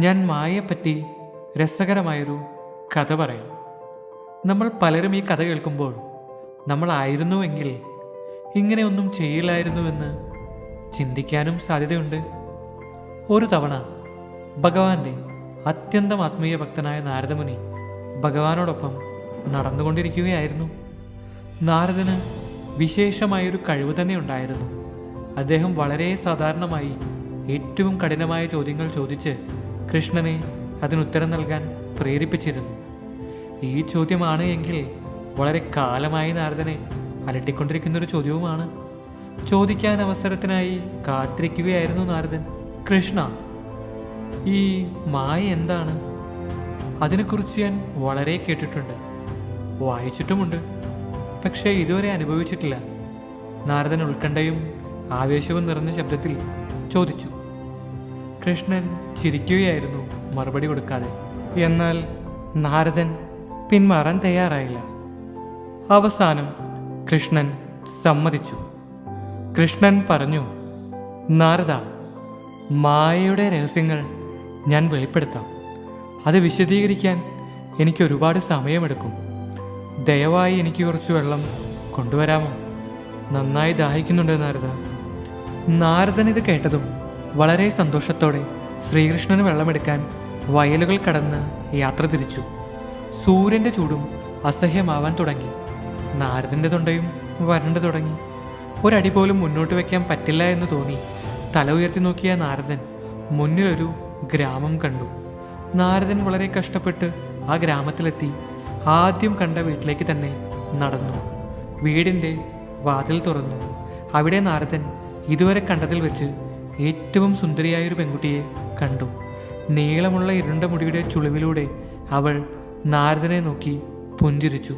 ഞാൻ മായയെപ്പറ്റി രസകരമായൊരു കഥ പറയാം. നമ്മൾ പലരും ഈ കഥ കേൾക്കുമ്പോൾ നമ്മളായിരുന്നുവെങ്കിൽ ഇങ്ങനെയൊന്നും ചെയ്യില്ലായിരുന്നുവെന്ന് ചിന്തിക്കാനും സാധ്യതയുണ്ട്. ഒരു തവണ ഭഗവാന്റെ അത്യന്തം ആത്മീയ ഭക്തനായ നാരദമുനി ഭഗവാനോടൊപ്പം നടന്നുകൊണ്ടിരിക്കുകയായിരുന്നു. നാരദന് വിശേഷമായൊരു കഴിവ് തന്നെ ഉണ്ടായിരുന്നു. അദ്ദേഹം വളരെ സാധാരണമായി ഏറ്റവും കഠിനമായ ചോദ്യങ്ങൾ ചോദിച്ച് കൃഷ്ണനെ അതിനുത്തരം നൽകാൻ പ്രേരിപ്പിച്ചിരുന്നു. ഈ ചോദ്യമാണ് എങ്കിൽ വളരെ കാലമായി നാരദനെ അലട്ടിക്കൊണ്ടിരിക്കുന്നൊരു ചോദ്യവുമാണ്. ചോദിക്കാൻ അവസരത്തിനായി കാത്തിരിക്കുകയായിരുന്നു നാരദൻ. കൃഷ്ണ ഈ മായ എന്താണ്? അതിനെക്കുറിച്ച് ഞാൻ വളരെ കേട്ടിട്ടുണ്ട്. വായിച്ചിട്ടുമുണ്ട് പക്ഷേ ഇതുവരെ അനുഭവിച്ചിട്ടില്ല. നാരദൻ ഉത്കണ്ഠയും ആവേശവും നിറഞ്ഞ ശബ്ദത്തിൽ ചോദിച്ചു. കൃഷ്ണൻ ചിരിക്കുകയായിരുന്നു മറുപടി കൊടുക്കാതെ. എന്നാൽ നാരദൻ പിന്മാറാൻ തയ്യാറായില്ല. അവസാനം കൃഷ്ണൻ സമ്മതിച്ചു. കൃഷ്ണൻ പറഞ്ഞു നാരദ മായയുടെ രഹസ്യങ്ങൾ ഞാൻ വെളിപ്പെടുത്താം. അത് വിശദീകരിക്കാൻ എനിക്ക് ഒരുപാട് സമയമെടുക്കും. ദയവായി എനിക്ക് കുറച്ച് വെള്ളം കൊണ്ടുവരാമോ? നന്നായി ദാഹിക്കുന്നുണ്ട് നാരദ. നാരദൻ ഇത് കേട്ടതും വളരെ സന്തോഷത്തോടെ ശ്രീകൃഷ്ണന് വെള്ളമെടുക്കാൻ വയലുകൾ കടന്ന് യാത്ര തിരിച്ചു. സൂര്യന്റെ ചൂടും അസഹ്യമാവാൻ തുടങ്ങി. നാരദന്റെ തൊണ്ടയും വരണ്ടു തുടങ്ങി. ഒരടി പോലും മുന്നോട്ട് വയ്ക്കാൻ പറ്റില്ല എന്ന് തോന്നി. തല ഉയർത്തി നോക്കിയ നാരദൻ മുന്നിലൊരു ഗ്രാമം കണ്ടു. നാരദൻ വളരെ കഷ്ടപ്പെട്ട് ആ ഗ്രാമത്തിലെത്തി ആദ്യം കണ്ട വീട്ടിലേക്ക് തന്നെ നടന്നു. വീടിന്റെ വാതിൽ തുറന്നു. അവിടെ നാരദൻ ഇതുവരെ കണ്ടതിൽ വെച്ച് ഏറ്റവും സുന്ദരിയായൊരു പെൺകുട്ടിയെ കണ്ടു. നീളമുള്ള ഇരുണ്ട മുടിയുടെ ചുളിവിലൂടെ അവൾ നാരദനെ നോക്കി പുഞ്ചിരിച്ചു.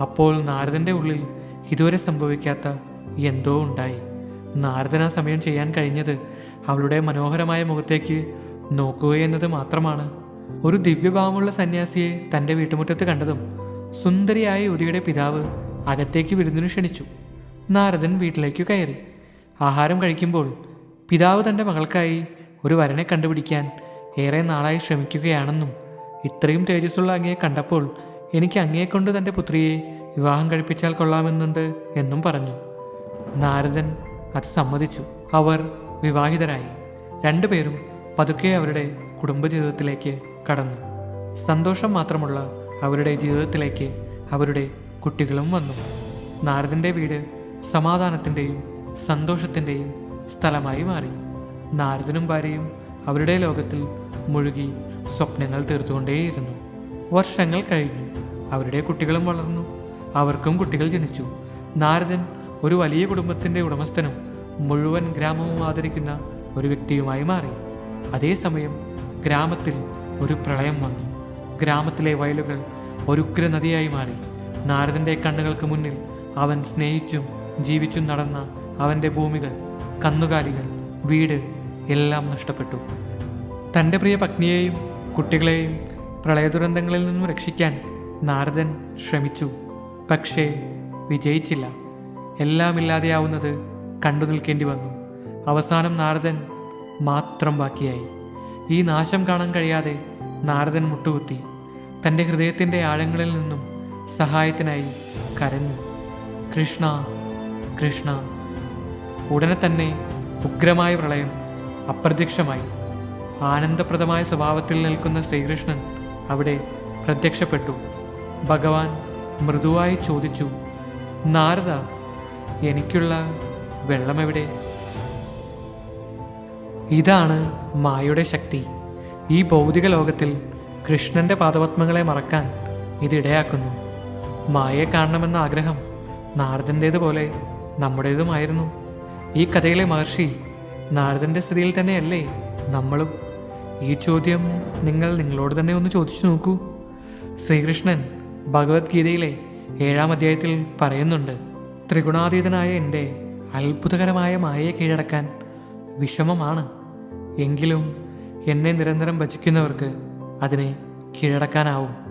അപ്പോൾ നാരദന്റെ ഉള്ളിൽ ഇതുവരെ സംഭവിക്കാത്ത എന്തോ ഉണ്ടായി. നാരദൻ ആ സമയം ചെയ്യാൻ കഴിഞ്ഞത് അവളുടെ മനോഹരമായ മുഖത്തേക്ക് നോക്കുക എന്നത് മാത്രമാണ്. ഒരു ദിവ്യഭാവമുള്ള സന്യാസിയെ തന്റെ വീട്ടുമുറ്റത്ത് കണ്ടതും സുന്ദരിയായ യുവതിയുടെ പിതാവ് അകത്തേക്ക് വിരുന്നിനു ക്ഷണിച്ചു. നാരദൻ വീട്ടിലേക്ക് കയറി. ആഹാരം കഴിക്കുമ്പോൾ പിതാവ് തന്റെ മകൾക്കായി ഒരു വരനെ കണ്ടുപിടിക്കാൻ ഏറെ നാളായി ശ്രമിക്കുകയാണെന്നും ഇത്രയും തേജസ്സുള്ള അങ്ങയെ കണ്ടപ്പോൾ എനിക്ക് അങ്ങയെക്കൊണ്ട് തന്റെ പുത്രിയെ വിവാഹം കഴിപ്പിച്ചാൽ കൊള്ളാമെന്നുണ്ട് എന്നും പറഞ്ഞു. നാരദൻ അത് സമ്മതിച്ചു. അവർ വിവാഹിതരായി. രണ്ടുപേരും പതുക്കെ അവരുടെ കുടുംബജീവിതത്തിലേക്ക് കടന്നു. സന്തോഷം മാത്രമുള്ള അവരുടെ ജീവിതത്തിലേക്ക് അവരുടെ കുട്ടികളും വന്നു. നാരദന്റെ വീട് സമാധാനത്തിന്റെയും സന്തോഷത്തിന്റെയും സ്ഥലമായി മാറി. നാരദനും ഭാര്യയും അവരുടെ ലോകത്തിൽ മുഴുകി സ്വപ്നങ്ങൾ തീർത്തുകൊണ്ടേയിരുന്നു. വർഷങ്ങൾ കഴിഞ്ഞു. അവരുടെ കുട്ടികളും വളർന്നു. അവർക്കും കുട്ടികൾ ജനിച്ചു. നാരദൻ ഒരു വലിയ കുടുംബത്തിന്റെ ഉടമസ്ഥനും മുഴുവൻ ഗ്രാമവും ആദരിക്കുന്ന ഒരു വ്യക്തിയുമായി മാറി. അതേസമയം ഗ്രാമത്തിൽ ഒരു പ്രളയം വന്നു. ഗ്രാമത്തിലെ വയലുകൾ ഒരു ഉഗ്ര നദിയായി മാറി. നാരദന്റെ കണ്ണുകൾക്ക് മുന്നിൽ അവൻ സ്നേഹിച്ചും ജീവിച്ചും നടന്ന അവന്റെ ഭൂമികൾ കന്നുകാലികൾ വീട് എല്ലാം നഷ്ടപ്പെട്ടു. തന്റെ പ്രിയ പത്നിയെയും കുട്ടികളെയും പ്രളയദുരന്തങ്ങളിൽ നിന്നും രക്ഷിക്കാൻ നാരദൻ ശ്രമിച്ചു. പക്ഷേ വിജയിച്ചില്ല. എല്ലാം ഇല്ലാതെയാവുന്നത് കണ്ടു നിൽക്കേണ്ടി വന്നു. അവസാനം നാരദൻ മാത്രം ബാക്കിയായി. ഈ നാശം കാണാൻ കഴിയാതെ നാരദൻ മുട്ടുകുത്തി. തന്റെ ഹൃദയത്തിന്റെ ആഴങ്ങളിൽ നിന്നും സഹായത്തിനായി കരഞ്ഞു. കൃഷ്ണ കൃഷ്ണ ഉടനെ തന്നെ ഉഗ്രമായ പ്രളയം അപ്രത്യക്ഷമായി. ആനന്ദപ്രദമായ സ്വഭാവത്തിൽ നിൽക്കുന്ന ശ്രീകൃഷ്ണൻ അവിടെ പ്രത്യക്ഷപ്പെട്ടു. ഭഗവാൻ മൃദുവായി ചോദിച്ചു നാരദ എനിക്കുള്ള വെള്ളമെവിടെ? ഇതാണ് മായയുടെ ശക്തി. ഈ ഭൗതിക ലോകത്തിൽ കൃഷ്ണന്റെ പാദപത്മങ്ങളെ മറക്കാൻ ഇതിടയാക്കുന്നു മായയെ കാണണമെന്ന ആഗ്രഹം നാരദന്റേതുപോലെ നമ്മുടേതുമായിരുന്നു. ഈ കഥയിലെ മഹർഷി നാരദന്റെ സ്ഥിതിയിൽ തന്നെയല്ലേ നമ്മളും? ഈ ചോദ്യം നിങ്ങൾ നിങ്ങളോട് തന്നെ ഒന്ന് ചോദിച്ചു നോക്കൂ. ശ്രീകൃഷ്ണൻ ഭഗവത്ഗീതയിലെ ഏഴാം അധ്യായത്തിൽ പറയുന്നുണ്ട് ത്രിഗുണാതീതനായ എന്റെ അത്ഭുതകരമായ മായയെ കീഴടക്കാൻ വിഷമമാണ്. എങ്കിലും എന്നെ നിരന്തരം ഭജിക്കുന്നവർക്ക് അതിനെ കീഴടക്കാനാവും.